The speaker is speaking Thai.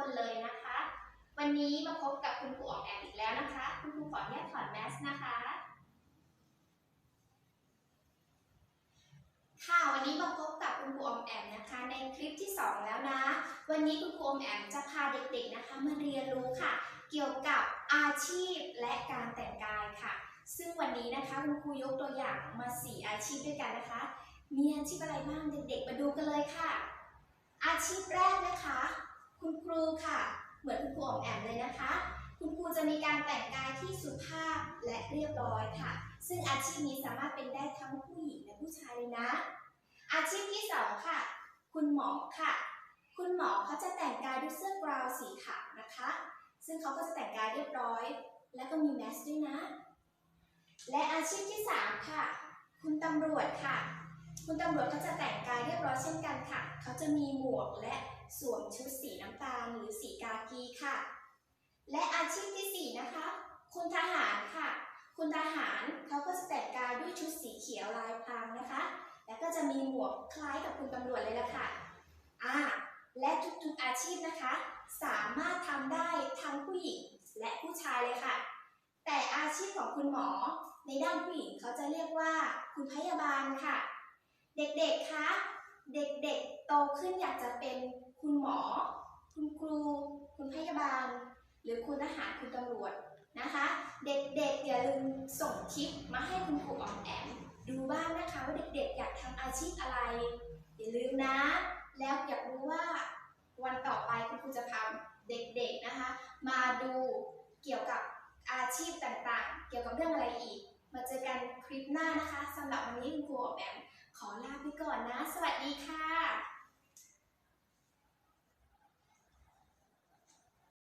คนเลยนะคะ วันนี้มาพบกับคุณครูออกแอมอีกแล้วนะคะ คุณครูขออนุญาตถอดแมสนะคะ ค่ะวันนี้มาพบกับคุณครูออมแอมนะคะ ในคลิปที่ 2 แล้วนะ วันนี้คุณครูออมแอมจะพาเด็กๆนะคะมาเรียนรู้ค่ะ เกี่ยวกับอาชีพและการแต่งกายค่ะ ซึ่งวันนี้นะคะคุณครูยกตัวอย่างมา 4 อาชีพด้วยกันนะคะมีอาชีพอะไรบ้างเด็กๆ มาดูกันเลยค่ะ อาชีพแรกนะคะูค่ะ เหมือนคุณครูออมแอมเลยนะคะ คุณครูจะมีการแต่งกายที่สุภาพและเรียบร้อยค่ะ ซึ่งอาชีพนี้สามารถเป็นได้ทั้งผู้หญิงและผู้ชายเลยนะ อาชีพที่สองค่ะ คุณหมอค่ะ คุณหมอเขาจะแต่งกายด้วยเสื้อกราวสีขาวนะคะ ซึ่งเขาก็จะแต่งกายเรียบร้อย และก็มีแมสด้วยนะ และอาชีพที่สามค่ะ คุณตำรวจค่ะ คุณตำรวจเขาจะแต่งกายเรียบร้อยเช่นกันค่ะ เขาจะมีหมวกและสวมชุดสีน้ำตาลหรือสีกากีค่ะ และอาชีพที่สี่นะคะ คุณทหารค่ะ คุณทหารเขาก็จะแต่งกายด้วยชุดสีเขียวลายพรางนะคะ แล้วก็จะมีหมวกคล้ายกับคุณตำรวจเลยละค่ะอ่าและทุกๆอาชีพนะคะ สามารถทำได้ทั้งผู้หญิงและผู้ชายเลยค่ะ แต่อาชีพของคุณหมอ ในด้านผู้หญิงเขาจะเรียกว่าคุณพยาบาลค่ะ เด็กๆ คะ เด็กๆ โตขึ้นอยากจะเป็นคุณหมอ คุณครู คุณพยาบาล หรือคุณทหาร คุณตำรวจนะคะ เด็กๆ อย่าลืมส่งคลิปมาให้คุณครูออมแอมดูบ้างนะคะว่าเด็กๆ อยากทำอาชีพอะไร อย่าลืมนะ แล้วอยากรู้ว่าวันต่อไปคุณครูจะพาเด็กๆ นะคะ มาดูเกี่ยวกับอาชีพต่างๆ เกี่ยวกับเรื่องอะไรอีก มาเจอกันคลิปหน้านะคะสำหรับวันนี้ ก่อนนะ สวัสดีค่ะ